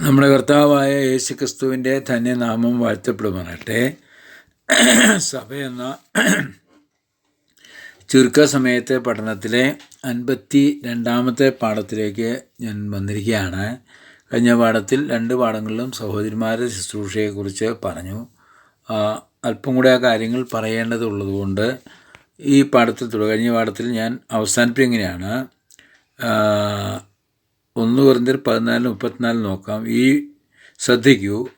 നമ്മുടെ കർത്താവായ യേശു ക്രിസ്തുവിന്റെ ധന്യനാമം വാഴ്ത്തപ്പെടുമാറട്ടെ സഭ എന്ന ചുരുക്ക സമയത്തെ പഠനത്തിലെ അൻപത്തി രണ്ടാമത്തെ പാഠത്തിലേക്ക് ഞാൻ വന്നിരിക്കുകയാണ്. കഴിഞ്ഞ പാഠത്തിൽ രണ്ട് പാഠങ്ങളിലും സഹോദരിമാരുടെ ശുശ്രൂഷയെക്കുറിച്ച് പറഞ്ഞു. അല്പം കൂടെ ആ കാര്യങ്ങൾ പറയേണ്ടതുള്ളതുകൊണ്ട് ഈ പാഠത്തിൽ തുടങ്ങി. പാഠത്തിൽ ഞാൻ അവസാനിപ്പിങ്ങനെയാണ് ഒന്ന് പറഞ്ഞ പതിനാല് മുപ്പത്തിനാല് നോക്കാം. ഈ ശ്രദ്ധിക്കൂ.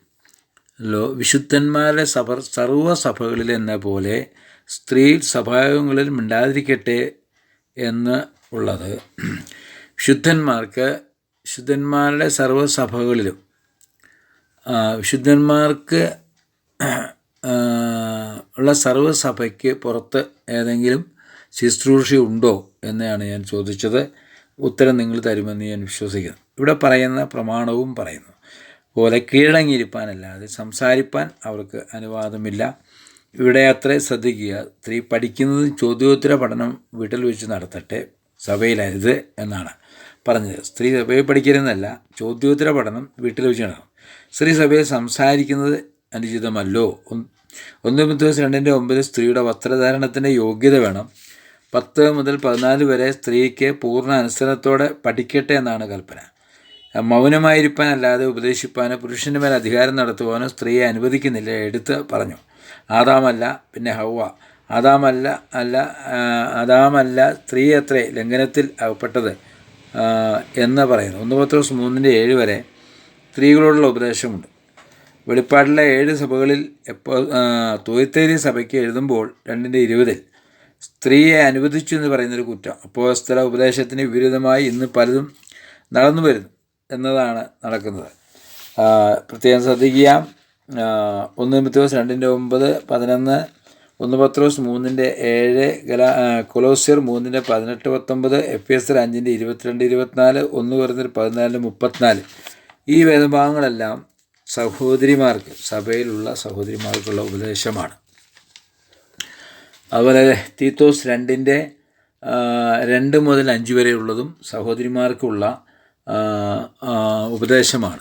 ലോ വിശുദ്ധന്മാരെ സഭ സർവസഭകളിൽ എന്ന പോലെ സ്ത്രീ സഭായോഗങ്ങളിൽ മിണ്ടാതിരിക്കട്ടെ എന്ന് ഉള്ളത്. ശുദ്ധന്മാർക്ക് വിശുദ്ധന്മാരുടെ സർവസഭകളിലും ആ, വിശുദ്ധന്മാർക്ക് ഉള്ള സർവസഭയ്ക്ക് പുറത്ത് ഏതെങ്കിലും ശുശ്രൂഷ ഉണ്ടോ എന്നാണ് ഞാൻ ചോദിച്ചത്. ഉത്തരം നിങ്ങൾ തരുമെന്ന് ഞാൻ വിശ്വസിക്കുന്നു. ഇവിടെ പറയുന്ന പ്രമാണവും പറയുന്നു. പോലെ കീഴടങ്ങിയിരിപ്പാനല്ലാതെ സംസാരിപ്പാൻ അവർക്ക് അനുവാദമില്ല. ഇവിടെ അത്ര ശ്രദ്ധിക്കുക. സ്ത്രീ പഠിക്കുന്നത് ചോദ്യോത്തര പഠനം വീട്ടിൽ വെച്ച് നടത്തട്ടെ. സഭയിലരുത് എന്നാണ് പറഞ്ഞത്. സ്ത്രീ സഭയെ പഠിക്കരുതെന്നല്ല ചോദ്യോത്തര പഠനം വീട്ടിൽ വെച്ച് നടക്കണം സ്ത്രീ സഭയെ സംസാരിക്കുന്നത് അനുചിതമല്ലോ. ഒന്ന് ദിവസം രണ്ടിന്റെ ഒമ്പത് സ്ത്രീയുടെ വസ്ത്രധാരണത്തിന്റെ യോഗ്യത വേണം. പത്ത് മുതൽ പതിനാല് വരെ സ്ത്രീക്ക് പൂർണ അനുസരണത്തോടെ പഠിക്കട്ടെ എന്നാണ് കൽപ്പന. മൗനമായിരിക്കാനല്ലാതെ ഉപദേശിപ്പാനോ പുരുഷന്റെ മേൽ അധികാരം നടത്തുവാനോ സ്ത്രീയെ അനുവദിക്കുന്നില്ല എടുത്ത് പറഞ്ഞു. ആദാമല്ല പിന്നെ ഹൗവ. ആദാമല്ല അല്ല ആദാമല്ല സ്ത്രീ അത്രേ ലംഘനത്തിൽ അകപ്പെട്ടത് എന്ന് പറയുന്നു. ഒന്ന് പത്രോസ് മൂന്നിന്റെ ഏഴ് വരെ സ്ത്രീകളോടുള്ള ഉപദേശമുണ്ട്. വെളിപ്പാടിലെ ഏഴ് സഭകളിൽ എപ്പോൾ തോയത്തേരി സഭയ്ക്ക് എഴുതുമ്പോൾ രണ്ടിന്റെ ഇരുപതിൽ സ്ത്രീയെ അനുവദിച്ചു എന്ന് പറയുന്നൊരു കുറ്റം. അപ്പോൾ സ്ഥല ഉപദേശത്തിന് വിരുദ്ധമായി ഇന്ന് പലതും നടന്നു വരുന്നു എന്നതാണ് നടക്കുന്നത്. പ്രത്യേകം ശ്രദ്ധിക്കുക. ഒന്ന് പത്രോസ് രണ്ടിന്റെ ഒമ്പത് പതിനൊന്ന് ഒന്ന് പത്രോസ് മൂന്നിന്റെ ഏഴ് ഗല കൊലോസിയർ മൂന്നിന്റെ പതിനെട്ട് പത്തൊമ്പത് എഫ് എസ് അഞ്ചിന്റെ ഇരുപത്തിരണ്ട് ഇരുപത്തിനാല് ഒന്ന് പറഞ്ഞ പതിനാലിന് മുപ്പത്തിനാല്. ഈ വേദഭാഗങ്ങളെല്ലാം സഹോദരിമാർക്ക് സഭയിലുള്ള സഹോദരിമാർക്കുള്ള ഉപദേശമാണ്. അതുപോലെ തീത്തോസ് രണ്ടിന്റെ രണ്ട് മുതൽ അഞ്ച് വരെയുള്ളതും സഹോദരിമാർക്കുള്ള ഉപദേശമാണ്.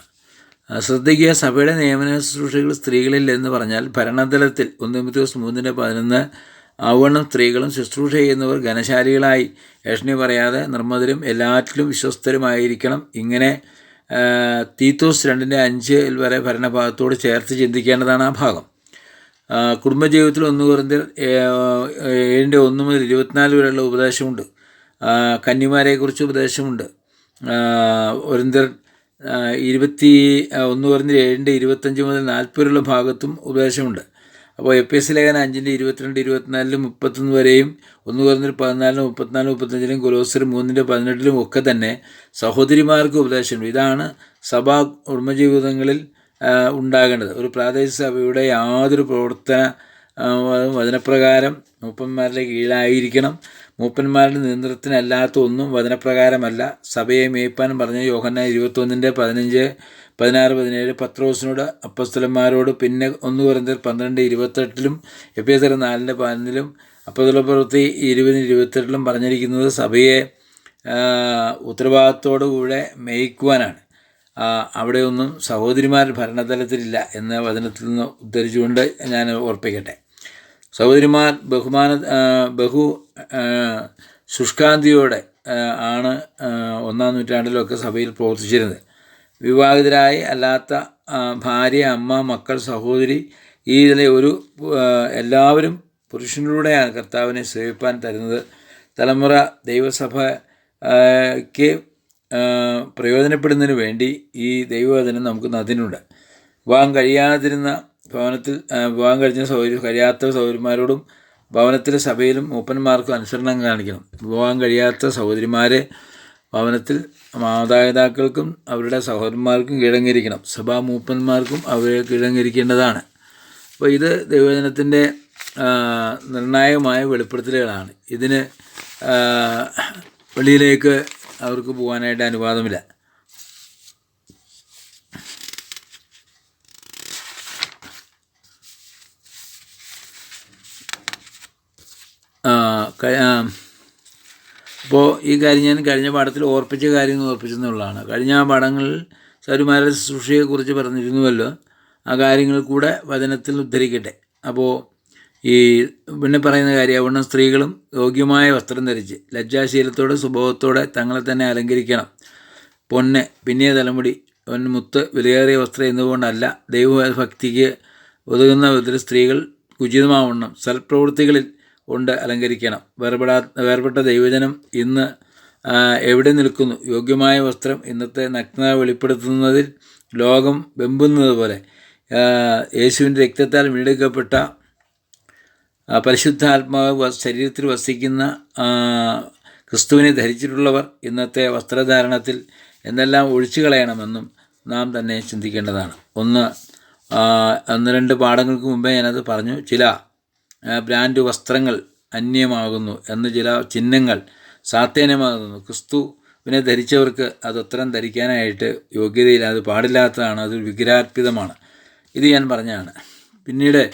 ശ്രദ്ധിക്കുക സഭയുടെ നിയമന ശുശ്രൂഷകൾ സ്ത്രീകളിൽ എന്ന് പറഞ്ഞാൽ ഭരണതലത്തിൽ ഒന്ന് ദിവസം മൂന്നിന്റെ പതിനൊന്ന് അവണ്ണം സ്ത്രീകളും ശുശ്രൂഷ ചെയ്യുന്നവർ ഘനശാലികളായി. ഏഷണി പറയാതെ നിർമ്മതരും എല്ലാറ്റിലും വിശ്വസ്തരുമായിരിക്കണം. ഇങ്ങനെ തീത്തോസ് രണ്ടിന്റെ അഞ്ച് വരെ ഭരണഭാഗത്തോട് ചേർത്ത് ചിന്തിക്കേണ്ടതാണ് ആ ഭാഗം. കുടുംബജീവിതത്തിൽ ഒന്ന് കുറഞ്ഞ ഏഴിന്റെ ഒന്ന് മുതൽ ഇരുപത്തിനാല് വരെയുള്ള ഉപദേശമുണ്ട്. കന്യമാരെക്കുറിച്ച് ഉപദേശമുണ്ട്. ഒരിന്തർ ഇരുപത്തി ഒന്ന് പറഞ്ഞ ഏഴിന്റെ ഇരുപത്തഞ്ച് മുതൽ നാൽപ്പതിലുള്ള ഭാഗത്തും ഉപദേശമുണ്ട്. അപ്പോൾ എ പി എസ് ലേഖനം അഞ്ചിന്റെ ഇരുപത്തിരണ്ട് ഇരുപത്തിനാലിലും മുപ്പത്തൊന്ന് വരെയും ഒന്ന് പറഞ്ഞൊരു പതിനാലിലും മുപ്പത്തിനാലും മുപ്പത്തഞ്ചിലും കൊലോസർ മൂന്നിന്റെ പതിനെട്ടിലും ഒക്കെ തന്നെ സഹോദരിമാർക്ക് ഉപദേശമുണ്ട്. ഇതാണ് സഭാ കുടുംബജീവിതങ്ങളിൽ ഉണ്ടാകേണ്ടത്. ഒരു പ്രാദേശിക സഭയുടെ യാതൊരു പ്രവർത്തന വചനപ്രകാരം മൂപ്പന്മാരുടെ കീഴിലായിരിക്കണം. മൂപ്പന്മാരുടെ നിയന്ത്രണത്തിനല്ലാത്ത ഒന്നും വചനപ്രകാരമല്ല. സഭയെ മേയ്പ്പാൻ പറഞ്ഞ യോഹന്ന ഇരുപത്തൊന്നിന്റെ പതിനഞ്ച് പതിനാറ് പതിനേഴ് പത്രോസിനോട് അപ്പസ്തലന്മാരോട് പിന്നെ ഒന്ന് കുറഞ്ഞ പന്ത്രണ്ട് ഇരുപത്തെട്ടിലും എപ്പിയസര നാലിന്റെ പതിനൊന്നിലും അപ്പസ്തല പ്രവൃത്തി ഇരുപതിന് ഇരുപത്തെട്ടിലും പറഞ്ഞിരിക്കുന്നത് സഭയെ ഉത്തരവാദിത്തോടു കൂടെ മേയ്ക്കുവാനാണ്. അവിടെയൊന്നും സഹോദരിമാർ ഭരണതലത്തിലില്ല എന്ന വചനത്തിൽ നിന്ന് ഉദ്ധരിച്ചുകൊണ്ട് ഞാൻ ഓർപ്പിക്കട്ടെ. സഹോദരിമാർ ബഹുമാന ബഹു ശുഷ്കാന്തിയോടെ ആണ് ഒന്നാം നൂറ്റാണ്ടിലൊക്കെ സഭയിൽ പ്രവർത്തിച്ചിരുന്നത്. വിവാഹിതരായി അല്ലാത്ത ഭാര്യ അമ്മ മക്കൾ സഹോദരി ഈ ഇതിലെ ഒരു എല്ലാവരും പുരുഷനിലൂടെയാണ് കർത്താവിനെ സേവിപ്പാൻ തരുന്നത്. തലമുറ ദൈവസഭയ്ക്ക് പ്രയോജനപ്പെടുന്നതിന് വേണ്ടി ഈ ദൈവവചനം നമുക്ക് നദിനുണ്ട്. വിവാഹം കഴിയാതിരുന്ന ഭവനത്തിൽ വിവാഹം കഴിച്ച സൗകര്യം കഴിയാത്ത സൗകര്യന്മാരോടും ഭവനത്തിലെ സഭയിലും മൂപ്പന്മാർക്കും അനുസരണം കാണിക്കണം. വിവാഹം കഴിയാത്ത സഹോദരിമാരെ ഭവനത്തിൽ മാതാപിതാക്കൾക്കും അവരുടെ സഹോദരന്മാർക്കും കീഴങ്ങിരിക്കണം സഭാ മൂപ്പന്മാർക്കും അവരെ കീഴങ്ങിരിക്കേണ്ടതാണ് അപ്പോൾ ഇത് ദൈവജനത്തിന്റെ നിർണായകമായ വെളിപ്പെടുത്തലുകളാണ്. ഇതിന് വെളിയിലേക്ക് അവർക്ക് പോകാനായിട്ട് അനുവാദമില്ല. അപ്പോൾ ഈ കാര്യം ഞാൻ കഴിഞ്ഞ പാഠത്തിൽ ഓർപ്പിച്ച കാര്യങ്ങൾ ഓർപ്പിച്ചെന്നുള്ളതാണ്. കഴിഞ്ഞ പാഠങ്ങളിൽ സൗരമാരുടെ ശുശ്രൂഷയെക്കുറിച്ച് പറഞ്ഞിരുന്നുവല്ലോ. ആ കാര്യങ്ങൾ കൂടെ വചനത്തിൽ ഉദ്ധരിക്കട്ടെ. അപ്പോൾ ഈ പിന്നെ പറയുന്ന കാര്യം അവിടെ സ്ത്രീകളും യോഗ്യമായ വസ്ത്രം ധരിച്ച് ലജ്ജാശീലത്തോടെ സ്വഭാവത്തോടെ തങ്ങളെ തന്നെ അലങ്കരിക്കണം. പൊന്ന് പിന്നിയ തലമുടി പൊന്ന് മുത്ത് വിലയേറിയ വസ്ത്രം എന്നുകൊണ്ടല്ല ദൈവഭക്തിക്ക് ഒതുങ്ങുന്ന വിധത്തിൽ സ്ത്രീകൾ ഉചിതമാവണം. സൽപ്രവൃത്തികളിൽ കൊണ്ട് അലങ്കരിക്കണം. വേർപെടാ വേർപെട്ട ദൈവജനം ഇന്ന് എവിടെ നിൽക്കുന്നു? യോഗ്യമായ വസ്ത്രം ഇന്നത്തെ നഗ്നത വെളിപ്പെടുത്തുന്നതിൽ ലോകം വെമ്പുന്നത് പോലെ യേശുവിന്റെ രക്തത്താൽ വീണ്ടെടുക്കപ്പെട്ട പരിശുദ്ധാത്മാവ് ശരീരത്തിൽ വസിക്കുന്ന ക്രിസ്തുവിനെ ധരിച്ചിട്ടുള്ളവർ ഇന്നത്തെ വസ്ത്രധാരണത്തിൽ എന്നെല്ലാം ഒഴിച്ചു കളയണമെന്നും നാം തന്നെ ചിന്തിക്കേണ്ടതാണ്. ഒന്ന് ഒന്ന് രണ്ട് പാഠങ്ങൾക്ക് മുമ്പേ ഞാനത് പറഞ്ഞു. ചില ബ്രാൻഡ് വസ്ത്രങ്ങൾ അന്യമാകുന്നു എന്ന് ചില ചിഹ്നങ്ങൾ സാത്തേനമാകുന്നു ക്രിസ്തുവിനെ ധരിച്ചവർക്ക് അത് ഉത്തരം ധരിക്കാനായിട്ട് യോഗ്യതയില്ല അത് പാടില്ലാത്തതാണ് അത് വിഗ്രഹാർപ്പിതമാണ്. ഇത് ഞാൻ പറഞ്ഞതാണ്. പിന്നീട്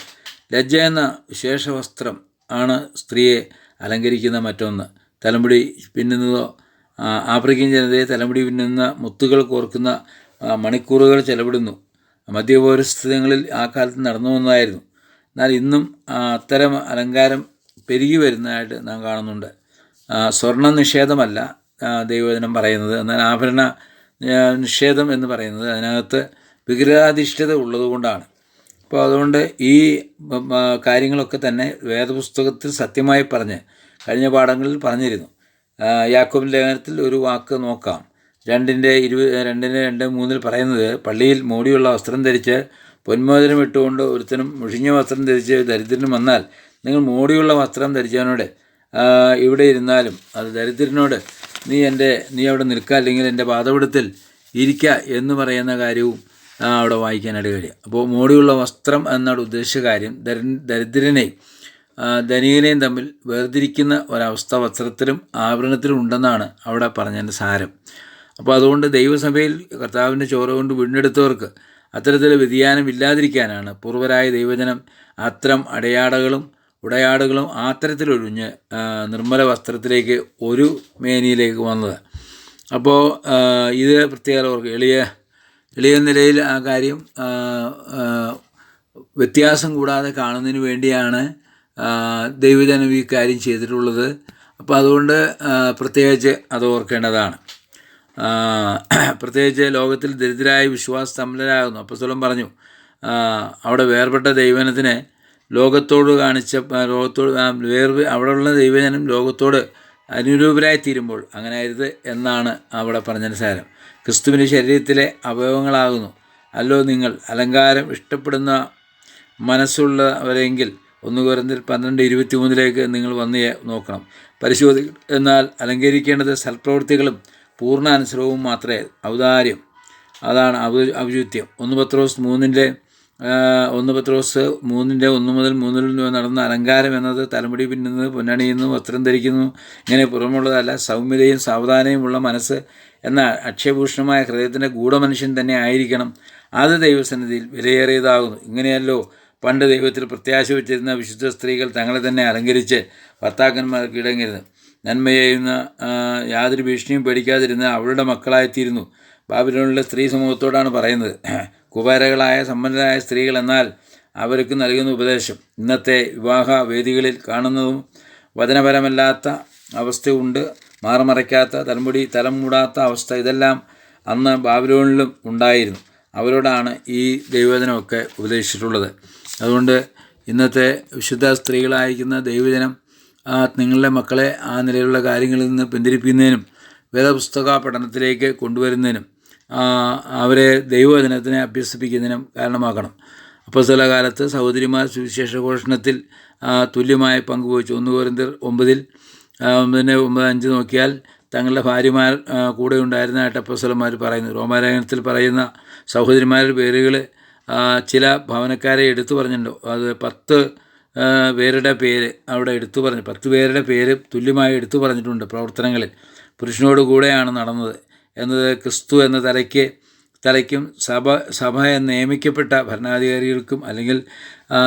ലജ്ജ എന്ന വിശേഷ വസ്ത്രം ആണ് സ്ത്രീയെ അലങ്കരിക്കുന്ന മറ്റൊന്ന്. തലമുടി പിന്നുന്നതോ ആഫ്രിക്കൻ ജനതയെ തലമുടി പിന്നുന്ന മുത്തുകൾ കോർക്കുന്ന മണിക്കൂറുകൾ ചെലവിടുന്നു. മധ്യപൗരസ്ഥിതങ്ങളിൽ ആ കാലത്ത് നടന്നു വന്നതായിരുന്നു എന്നാൽ ഇന്നും അത്തരം അലങ്കാരം പെരുകി വരുന്നതായിട്ട് നാം കാണുന്നുണ്ട്. സ്വർണ നിഷേധമല്ല ദൈവജനം പറയുന്നത്. എന്നാൽ ആഭരണ നിഷേധം എന്ന് പറയുന്നത് അതിനകത്ത് വിഗ്രഹാധിഷ്ഠിത ഉള്ളതുകൊണ്ടാണ്. അപ്പോൾ അതുകൊണ്ട് ഈ കാര്യങ്ങളൊക്കെ തന്നെ വേദപുസ്തകത്തിൽ സത്യമായി പറഞ്ഞ് കഴിഞ്ഞ പാഠങ്ങളിൽ പറഞ്ഞിരുന്നു. യാക്കോബിൻ യാക്കോബ് ലേഖനത്തിൽ ഒരു വാക്ക് നോക്കാം. രണ്ടിന്റെ ഇരുപത് രണ്ടിന്റെ രണ്ട് മൂന്നിൽ പറയുന്നത് പള്ളിയിൽ മോടിയുള്ള വസ്ത്രം ധരിച്ച് പൊന്മോചനം ഇട്ടുകൊണ്ട് ഒരുത്തനും മുഷിഞ്ഞ വസ്ത്രം ധരിച്ച് ദരിദ്രനും വന്നാൽ നിങ്ങൾ മോടിയുള്ള വസ്ത്രം ധരിച്ചവനോട് ഇവിടെ ഇരുന്നാലും അത് ദരിദ്രനോട് നീ എന്റെ നീ അവിടെ നിൽക്കുക അല്ലെങ്കിൽ എന്റെ പാതപിടുത്തിൽ ഇരിക്കുക എന്ന് പറയുന്ന കാര്യവും അവിടെ വായിക്കാനായിട്ട് കഴിയും അപ്പോൾ മോടിയുള്ള വസ്ത്രം എന്നാണ് ഉദ്ദേശിച്ച കാര്യം ദരി ദരിദ്രനെയും ധനികനെയും തമ്മിൽ വേർതിരിക്കുന്ന ഒരവസ്ഥ വസ്ത്രത്തിലും ആവരണത്തിലും ഉണ്ടെന്നാണ് അവിടെ പറഞ്ഞതിന്റെ സാരം. അപ്പോൾ അതുകൊണ്ട് ദൈവസഭയിൽ കർത്താവിന്റെ ചോര കൊണ്ട് വീണ്ടെടുത്തവർക്ക് അത്തരത്തിൽ വ്യതിയാനം ഇല്ലാതിരിക്കാനാണ് പൂർവരായ ദൈവജനം അത്തരം അടയാടകളും ഉടയാടുകളും ആത്തരത്തിലൊഴിഞ്ഞ് നിർമ്മല വസ്ത്രത്തിലേക്ക് ഒരു മേനിയിലേക്ക് വന്നത്. അപ്പോൾ ഇത് പ്രത്യേകം ഓർക്കുക. എളിയ എളിയ നിലയിൽ ആ കാര്യം വ്യത്യാസം കൂടാതെ കാണുന്നതിന് വേണ്ടിയാണ് ദൈവജനം ഈ കാര്യം ചെയ്തിട്ടുള്ളത്. അപ്പോൾ അതുകൊണ്ട് പ്രത്യേകിച്ച് അത് ഓർക്കേണ്ടതാണ്. പ്രത്യേകിച്ച് ലോകത്തിൽ ദരിദ്രരായ വിശ്വാസ സമ്പന്നരാകുന്നു അപ്പസ്വലം പറഞ്ഞു അവിടെ വേർപെട്ട ദൈവജനത്തിന് ലോകത്തോട് കാണിച്ച ലോകത്തോട് വേർ അവിടെയുള്ള ദൈവജനം ലോകത്തോട് അനുരൂപരായി തീരുമ്പോൾ അങ്ങനെ ആയിരുത് എന്നാണ് അവിടെ പറഞ്ഞനുസാരം സാരം ക്രിസ്തുവിന്റെ ശരീരത്തിലെ അവയവങ്ങളാകുന്നു. അല്ലോ നിങ്ങൾ അലങ്കാരം ഇഷ്ടപ്പെടുന്ന മനസ്സുള്ളവരെങ്കിൽ ഒന്ന് കുറഞ്ഞ പന്ത്രണ്ട് ഇരുപത്തി മൂന്നിലേക്ക് നിങ്ങൾ വന്ന് നോക്കണം. പരിശോധി എന്നാൽ അലങ്കരിക്കേണ്ടത് സൽപ്രവൃത്തികളും പൂർണ അനുസരവും മാത്രമേ ഔദാര്യം. അതാണ് അവ ഔചിത്യം ഒന്ന് പത്രോസ് മൂന്നിന്റെ ഒന്ന് പത്രോസ് മൂന്നിന്റെ ഒന്ന് മുതൽ മൂന്നിൽ നടന്ന അലങ്കാരം എന്നത് തലമുടി പിന്നുന്നത് പൊന്നണിയുന്നു വസ്ത്രം ധരിക്കുന്നു. ഇങ്ങനെ പുറമുള്ളതല്ല സൗമ്യതയും സാവധാനവുമുള്ള മനസ്സ് എന്ന അക്ഷയഭൂഷണമായ ഹൃദയത്തിന്റെ ഗൂഢമനുഷ്യൻ തന്നെ ആയിരിക്കണം. അത് ദൈവസന്നിധിയിൽ വിലയേറിയതാകുന്നു. ഇങ്ങനെയല്ലോ പണ്ട് ദൈവത്തിൽ പ്രത്യാശ വെച്ചിരുന്ന വിശുദ്ധ സ്ത്രീകൾ തങ്ങളെ തന്നെ അലങ്കരിച്ച് ഭർത്താക്കന്മാർക്ക് ഇടങ്ങരുത്. ചെയ്യുന്ന യാതൊരു ഭീഷണിയും പേടിക്കാതിരുന്ന അവളുടെ മക്കളായിത്തീരുന്നു. ബാബിലോണിലെ സ്ത്രീ സമൂഹത്തോടാണ് പറയുന്നത്. കുബാരകളായ സമ്പന്നരായ സ്ത്രീകൾ എന്നാൽ അവർക്ക് നൽകുന്ന ഉപദേശം. ഇന്നത്തെ വിവാഹ വേദികളിൽ കാണുന്നതും വചനപരമല്ലാത്ത അവസ്ഥയുണ്ട്. മാറുമറയ്ക്കാത്ത തലമുടി തലം മൂടാത്ത അവസ്ഥ ഇതെല്ലാം അന്ന് ബാബിലോണിലും ഉണ്ടായിരുന്നു. അവരോടാണ് ഈ ദൈവജനമൊക്കെ ഉപദേശിച്ചിട്ടുള്ളത്. അതുകൊണ്ട് ഇന്നത്തെ വിശുദ്ധ സ്ത്രീകളായിരിക്കുന്ന ദൈവജനം നിങ്ങളുടെ മക്കളെ ആ നിലയിലുള്ള കാര്യങ്ങളിൽ നിന്ന് പിന്തിരിപ്പിക്കുന്നതിനും വേദപുസ്തക പഠനത്തിലേക്ക് കൊണ്ടുവരുന്നതിനും അവരെ ദൈവവചനത്തിനെ അഭ്യസിപ്പിക്കുന്നതിനും കാരണമാക്കണം അപ്പോൾ ചില കാലത്ത് സഹോദരിമാർ സുവിശേഷഘോഷണത്തിൽ തുല്യമായ പങ്കുവച്ചു ഒന്ന് കോരിന്തർ ഒമ്പതിൽ ഒമ്പത് അഞ്ച് നോക്കിയാൽ തങ്ങളുടെ ഭാര്യമാർ കൂടെ ഉണ്ടായിരുന്നതായിട്ട് അപ്പസ്വലന്മാർ പറയുന്നു. റോമാലേഖനത്തിൽ പറയുന്ന സഹോദരിമാരുടെ പേരുകൾ ചില ഭവനക്കാരെ എടുത്തു പറഞ്ഞിട്ടുണ്ടോ. അത് പത്ത് പേരുടെ പേര് അവിടെ എടുത്തു പറഞ്ഞു. പത്ത് പേരുടെ പേര് തുല്യമായി എടുത്തു പറഞ്ഞിട്ടുണ്ട് പ്രവർത്തനങ്ങളിൽ. പുരുഷനോട് കൂടെയാണ് നടന്നത്. എന്നത് ക്രിസ്തു എന്ന തലയ്ക്ക് തലയ്ക്കും സഭ സഭ നിയമിക്കപ്പെട്ട ഭരണാധികാരികൾക്കും അല്ലെങ്കിൽ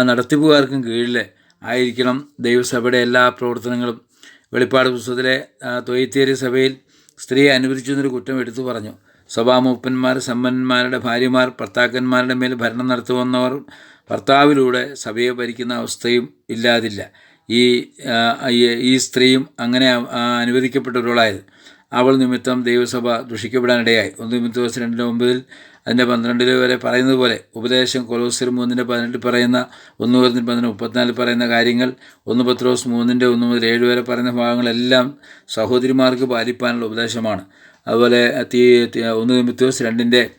നടത്തിപ്പുകാർക്കും കീഴിൽ ആയിരിക്കണം ദൈവസഭയുടെ എല്ലാ പ്രവർത്തനങ്ങളും. വെളിപ്പാട് പുസ്തകത്തിലെ തൊയ്ത്തേരി സഭയിൽ സ്ത്രീയെ അനുവദിച്ചു എന്നൊരു കുറ്റം എടുത്തു പറഞ്ഞു. സഭാമൂപ്പന്മാർ സമ്പന്നന്മാരുടെ ഭാര്യമാർ ഭർത്താക്കന്മാരുടെ മേൽ ഭരണം നടത്തുവന്നവർ ഭർത്താവിലൂടെ സഭയെ ഭരിക്കുന്ന അവസ്ഥയും ഇല്ലാതില്ല. ഈ ഈ- സ്ത്രീയും അങ്ങനെ അനുവദിക്കപ്പെട്ട അനുവദിക്കപ്പെട്ടവരുളായത് അവൾ നിമിത്തം ദൈവസഭ ദുഷിക്കപ്പെടാനിടയായി. ഒന്ന് നിമിത്തം രണ്ടിന്റെ ഒമ്പതിൽ അതിന്റെ പന്ത്രണ്ടിൽ വരെ പറയുന്നത് പോലെ ഉപദേശം കൊലോസിർ മൂന്നിന്റെ പതിനെട്ടിൽ പറയുന്ന ഒന്ന് പതിനെട്ട് പതിനൊന്ന് മുപ്പത്തിനാലിൽ പറയുന്ന കാര്യങ്ങൾ ഒന്ന് പത്രോസ് മൂന്നിന്റെ ഒന്ന് മുതൽ ഏഴ് വരെ പറയുന്ന ഭാഗങ്ങളെല്ലാം സഹോദരിമാർക്ക് പാലിപ്പാനുള്ള ഉപദേശമാണ്. അതുപോലെ തീ- ഒന്ന് നിമിത്തോസ് രണ്ടിന്റെ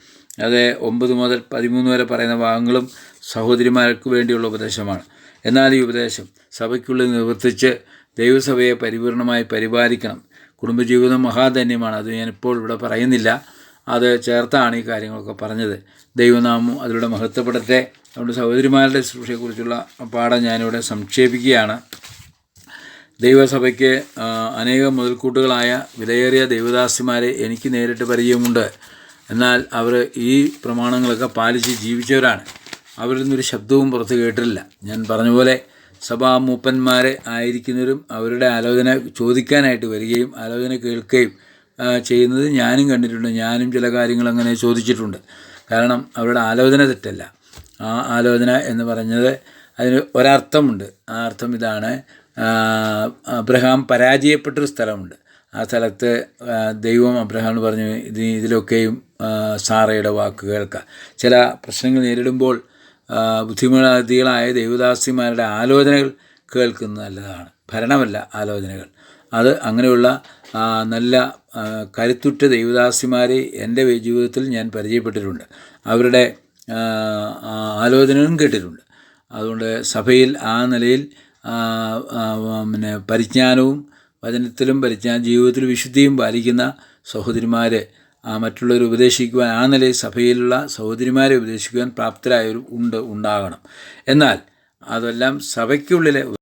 അത് ഒമ്പത് മുതൽ പതിമൂന്ന് വരെ പറയുന്ന ഭാഗങ്ങളും സഹോദരിമാർക്ക് വേണ്ടിയുള്ള ഉപദേശമാണ്. എന്നാൽ ഈ ഉപദേശം സഭയ്ക്കുള്ളിൽ നിവർത്തിച്ച് ദൈവസഭയെ പരിപൂർണമായി പരിപാലിക്കണം. കുടുംബജീവിതം മഹാധന്യമാണ്. അത് ഞാനിപ്പോൾ ഇവിടെ പറയുന്നില്ല. അത് ചേർത്താണ് ഈ കാര്യങ്ങളൊക്കെ പറഞ്ഞത്. ദൈവനാമം അതിലൂടെ മഹത്വപ്പെടട്ടെ. അതുകൊണ്ട് സഹോദരിമാരുടെ ശുശ്രൂഷയെക്കുറിച്ചുള്ള പാഠം ഞാനിവിടെ സംക്ഷേപിക്കുകയാണ്. ദൈവസഭയ്ക്ക് അനേകം മുതൽക്കൂട്ടുകളായ വിലയേറിയ ദൈവദാസിമാരെ എനിക്ക് നേരിട്ട് പരിചയമുണ്ട്. എന്നാൽ അവർ ഈ പ്രമാണങ്ങളൊക്കെ പാലിച്ച് ജീവിച്ചവരാണ്. അവരിൽ നിന്നൊരു ശബ്ദവും പുറത്ത് കേട്ടിട്ടില്ല. ഞാൻ പറഞ്ഞ പോലെ സഭാ മൂപ്പന്മാരെ ആയിരിക്കുന്നവരും അവരുടെ ആലോചന ചോദിക്കാനായിട്ട് വരികയും ആലോചന കേൾക്കുകയും ചെയ്യുന്നത് ഞാനും കണ്ടിട്ടുണ്ട്. ഞാനും ചില കാര്യങ്ങൾ അങ്ങനെ ചോദിച്ചിട്ടുണ്ട്. കാരണം അവരുടെ ആലോചന തെറ്റല്ല. ആ ആലോചന എന്ന് പറഞ്ഞത് അതിന് ഒരർത്ഥമുണ്ട്. ആ അർത്ഥം ഇതാണ്. അബ്രഹാം പരാജയപ്പെട്ടൊരു സ്ഥലമുണ്ട്. ആ സ്ഥലത്ത് ദൈവം എന്ന് പറഞ്ഞു ഇത് ഇതിലൊക്കെയും സാറയുടെ വാക്ക് കേൾക്കുക ചില പ്രശ്നങ്ങൾ നേരിടുമ്പോൾ ബുദ്ധിമുട്ടികളായ ദൈവദാസിമാരുടെ ആലോചനകൾ കേൾക്കുന്നത് നല്ലതാണ്. ഭരണമല്ല ആലോചനകൾ. അത് അങ്ങനെയുള്ള നല്ല കരുത്തുറ്റ ദൈവദാസിമാരെ എന്റെ ജീവിതത്തിൽ ഞാൻ പരിചയപ്പെട്ടിട്ടുണ്ട്. അവരുടെ ആലോചനകളും കേട്ടിട്ടുണ്ട്. അതുകൊണ്ട് സഭയിൽ ആ നിലയിൽ പിന്നെ പരിജ്ഞാനവും വചനത്തിലും പരിജ്ഞാന ജീവിതത്തിൽ വിശുദ്ധിയും പാലിക്കുന്ന സഹോദരിമാർ ആ മറ്റുള്ളവർ ഉപദേശിക്കുവാൻ ആ നിലയിൽ സഭയിലുള്ള സഹോദരിമാരെ ഉപദേശിക്കുവാൻ പ്രാപ്തരായവരും ഉണ്ട് ഉണ്ടാകണം. എന്നാൽ അതെല്ലാം സഭയ്ക്കുള്ളിലെ